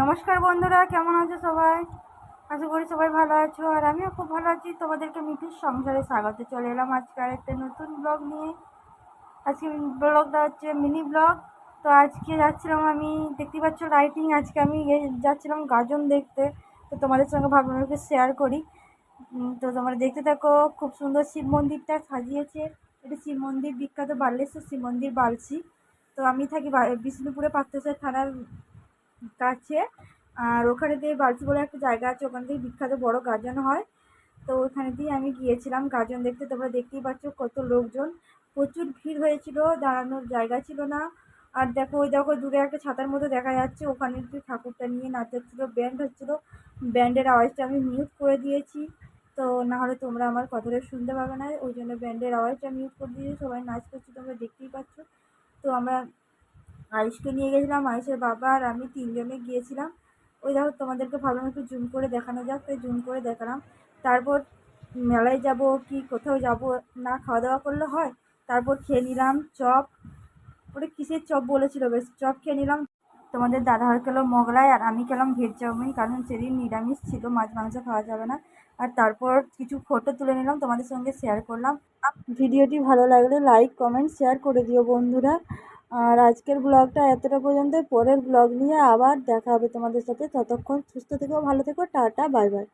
নমস্কার বন্ধুরা, কেমন আছো সবাই? আশা করি সবাই ভালো আছো, আর আমিও খুব ভালো আছি। তোমাদেরকে মিঠির সংসারে স্বাগত চলে এলাম আজকে আর একটা নতুন ব্লগ নিয়ে। আজকে ব্লগটা হচ্ছে মিনি ব্লগ। তো আজকে যাচ্ছিলাম আমি, দেখতে পাচ্ছ লাইটিং আজকে আমি যাচ্ছিলাম গাজন দেখতে। তো তোমাদের সঙ্গে ভাবলাম শেয়ার করি। তো তোমরা দেখতে থাকো, খুব সুন্দর শিব মন্দিরটা সাজিয়েছে। এটা শিব মন্দির, বিখ্যাত বাল্যেশ্বর শিব মন্দির, বালছি। তো আমি থাকি বিষ্ণুপুরে পাত্রসার থানার কাছে। আর ওখানে দিয়ে বালতি বলে একটা জায়গা আছে, ওখান থেকে বিখ্যাত বড় গাজন হয়। তো ওখানে দিয়ে আমি গিয়েছিলাম গাজন দেখতে। তোমরা দেখতেই পাচ্ছ কত লোকজন। প্রচুর ভিড় হয়েছিল, দাঁড়ানোর জায়গা ছিল না। আর দেখো, ওই দেখো দূরে একটা ছাতার মতো দেখা যাচ্ছে। ওখানে একটু ঠাকুরটা নিয়ে নাচাচ্ছিলো ব্যান্ড হচ্ছিল। ব্যান্ডের আওয়াজটা আমি মিউট করে দিয়েছি। তো না হলে তোমরা আমার কথাটা শুনতে পাবে না। ওই জন্য ব্যান্ডের আওয়াজটা মিউট করে দিয়েছি। সবাই নাচ করছে, তোমরা দেখতেই পাচ্ছ। তো আমরা আয়ুষকে নিয়ে গেছিলাম, আয়ুষের বাবা আর আমি তিনজনে গিয়েছিলাম। ওই দেখো, তোমাদেরকে ভাবলাম একটু জুম করে দেখানো যাক। তাই জুম করে দেখালাম। তারপর মেলায় যাব কি, কোথাও যাব, না খাওয়া দাওয়া করলে হয়? তারপর খেয়ে নিলাম চপ। ওটা কিসের চপ বলেছিল বেশ, চপ খেয়ে নিলাম। তোমাদের দাদা হয় খেলো মোগলাই, আর আমি খেলাম ভেজ চাউমিন, কারণ সেদিন নিরামিষ ছিল, মাছ মাংস খাওয়া যাবে না। আর তারপর কিছু ফটো তুলে নিলাম, তোমাদের সঙ্গে শেয়ার করলাম। ভিডিওটি ভালো লাগলে লাইক কমেন্ট শেয়ার করে দিও বন্ধুরা। আর আজকের ব্লগটা এতটা পর্যন্ত পরের ব্লগ নিয়ে আবার দেখা হবে তোমাদের সাথে। ততক্ষণ সুস্থ থেকো, ভালো থেকো। Tata, bye bye.